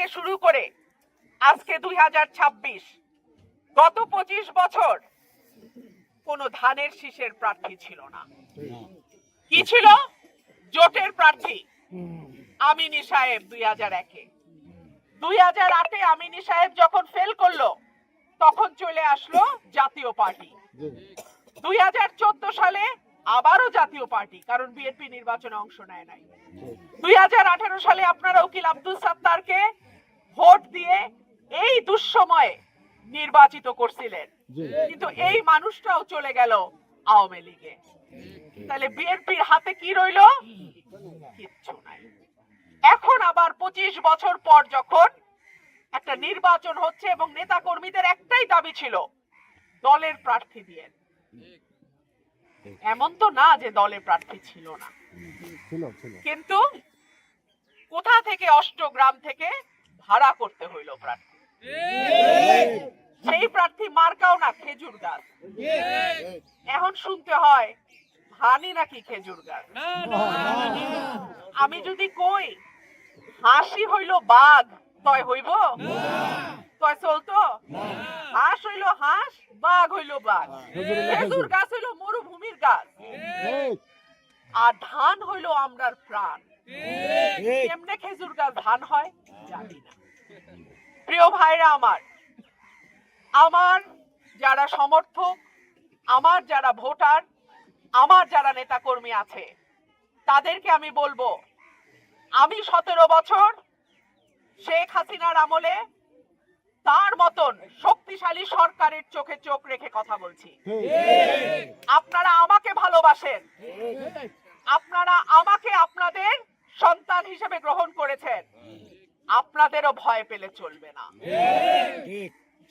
থেকে শুরু করে আজকে দুই হাজার ছাব্বিশ, গত পঁচিশ বছর কোনো ধানের শীষের প্রার্থী ছিল না। কি ছিল? জোটের প্রার্থী আমিনী সাহেব দুই হাজার একে। দুই হাজার আটে আমিনী সাহেব যখন ফেল করল, তখন চলে আসলো জাতীয় পার্টি। দুই হাজার চোদ্দ সালে আবারও জাতীয় পার্টি, কারণ বিএনপি নির্বাচনে অংশ নেয় নাই। দুই হাজার আঠারো সালে আপনারা উকিল আব্দুল সাত্তারকে ভোট দিয়ে এই দুঃসময়ে নির্বাচিত করছিলেন। কিন্তু এই মানুষটাও চলে গেল আওয়ামী লীগে। তাহলে বিএনপির হাতে কি রইল? কিচ্ছু নাই। এখন আবার পঁচিশ বছর পর যখন একটা নির্বাচন হচ্ছে এবং নেতা কর্মীদের একটাই দাবি ছিল দলের প্রার্থী দিয়ে। এমন তো না যে দলে প্রার্থী ছিল না। কিন্তু কোথা থেকে অষ্টগ্রাম থেকে ভাড়া করতে হইল প্রার্থী। সেই প্রার্থী মার্কাও না খেজুর গাছ। এখন শুনতে হয় ধানই নাকি খেজুর গাছ? আমি যদি কই, হাসি হইল বাঘ, তয় হইব? তয় চলতো? হাঁস হইল হাঁস, বাঘ হইল বাঘ। খেজুর গাছ হইল মরুভূমির গাছ। আর ধান হইল আমরার প্রাণ। কেমনে খেজুর গাছ ধান হয়? প্রিয় ভাইরা আমার আমার যারা সমর্থক আমার যারা ভোটার আমার যারা নেতাকর্মী আছে তাদেরকে আমি বলব আমি সতেরো বছর শেখ হাসিনার আমলে তার মতন শক্তিশালী সরকারের চোখে চোখ রেখে কথা বলছি। আপনারা আমাকে ভালোবাসেন। আপনারা আমাকে আপনাদের সন্তান হিসেবে গ্রহণ করেছেন। আপনাদেরও ভয় পেলে চলবে না।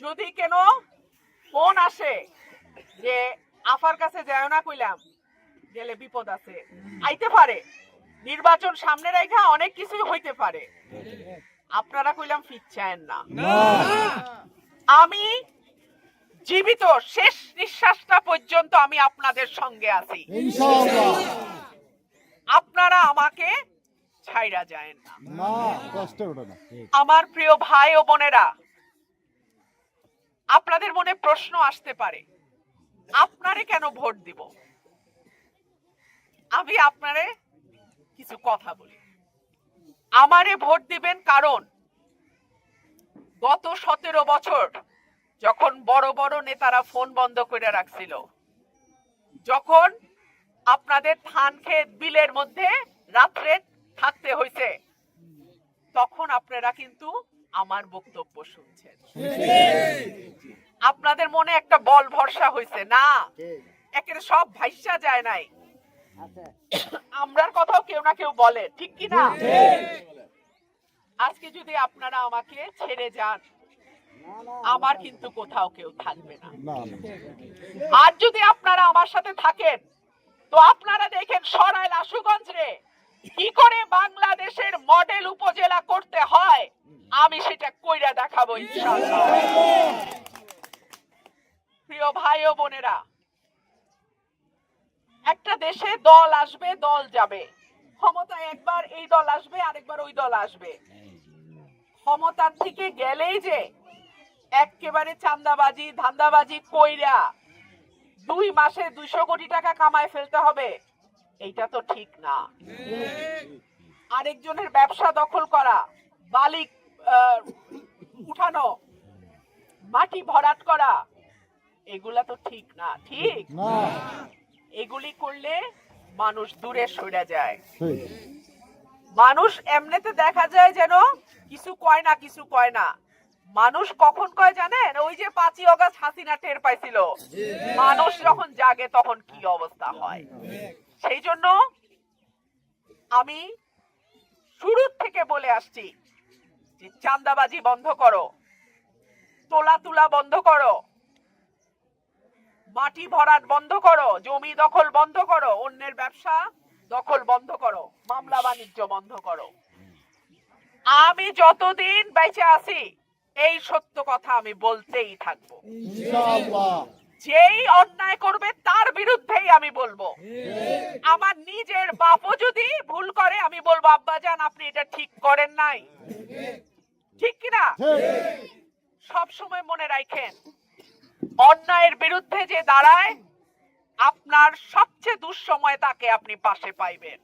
যদি কেন ফোন আসে যে আফার কাছে যায় না কইলাম গেলে বিপদ আছে। আইতে পারে। নির্বাচন সামনে রেখা অনেক কিছুই হইতে পারে। আপনারা কইলাম ফিরছেন না। আমি জীবিত শেষ নিঃশ্বাসটা পর্যন্ত আমি আপনাদের সঙ্গে আছি। আপনারা আমাকে ছাইরা যায় না। না কষ্ট ওঠে না। আমার প্রিয় ভাই ও বোনেরা আপনাদের মনে প্রশ্ন আসতে পারে আপনারে কেন ভোট দিব? আমি আপনারে কিছু কথা বলি। আমারে ভোট দিবেন কারণ গত সতেরো বছর যখন বড় বড় নেতারা ফোন বন্ধ করে রাখছিল যখন আপনাদের ধান ক্ষেত বিলের মধ্যে রাত্রে থাকতে হয়েছে তখন আপনারা কিন্তু আমার বক্তব্য শুনছেন। আপনাদের মনে একটা বল ভরসা হয়েছে না? একের সব ভাইসা যায় নাই। আমরার কথাও কেউ না কেউ বলে ঠিক কি না? আজকে যদি আপনারা আমাকে ছেড়ে যান আমার কিন্তু কোথাও কেউ থাকবে না। আর যদি আপনারা আমার সাথে থাকেন তো আপনারা দেখেন সরাইল আশুগঞ্জ রে কি করে বাংলাদেশের মডেল উপজেলা করতে হয়, আমি সেটা কইরা দেখাবো প্রিয় ভাই ও বোনেরা, একটা দেশে দল আসবে, দল যাবে। ক্ষমতায় একবার এই দল আসবে, আরেকবার ওই দল আসবে। ক্ষমতার থেকে গেলেই যে একেবারে চান্দাবাজি, ধান্দাবাজি কইরা দুই মাসে দুইশো কোটি টাকা কামায় ফেলতে হবে, এইটা তো ঠিক না। আরেকজনের ব্যবসা দখল করা বালি উঠানো মাটি ভরাট করা এগুলা তো ঠিক না ঠিক? এগুলি করলে মানুষ দূরে সরে যায়। মানুষ এমনিতে দেখা যায় যেন কিছু কয় না কিছু কয় না। মানুষ কখন কয় জানেন? ওই যে পাঁচই অগাস্ট হাসিনা টের পাইছিল। মানুষ যখন জাগে তখন কি অবস্থা হয়? সেই জন্য আমি আসছি। চান্দাবাজি বন্ধ করো। তোলা তুলা বন্ধ করো। মাটি ভরাট বন্ধ করো। জমি দখল বন্ধ করো। অন্যের ব্যবসা দখল বন্ধ করো। মামলা বাণিজ্য বন্ধ করো। আমি যতদিন বেঁচে আছি, এই সত্য কথা আমি বলতেই থাকব। যেই অন্যায় করবে তার বিরুদ্ধেই আমি বলব। আমার নিজের বাপও যদি ভুল করে, আমি বলব, আব্বা যান, আপনি এটা ঠিক করেন নাই। ঠিক কিনা? সব সময় মনে রাখেন, অন্যায়ের বিরুদ্ধে যে দাঁড়ায়, আপনার সবচেয়ে দুঃসময় তাকে আপনি পাশে পাইবেন।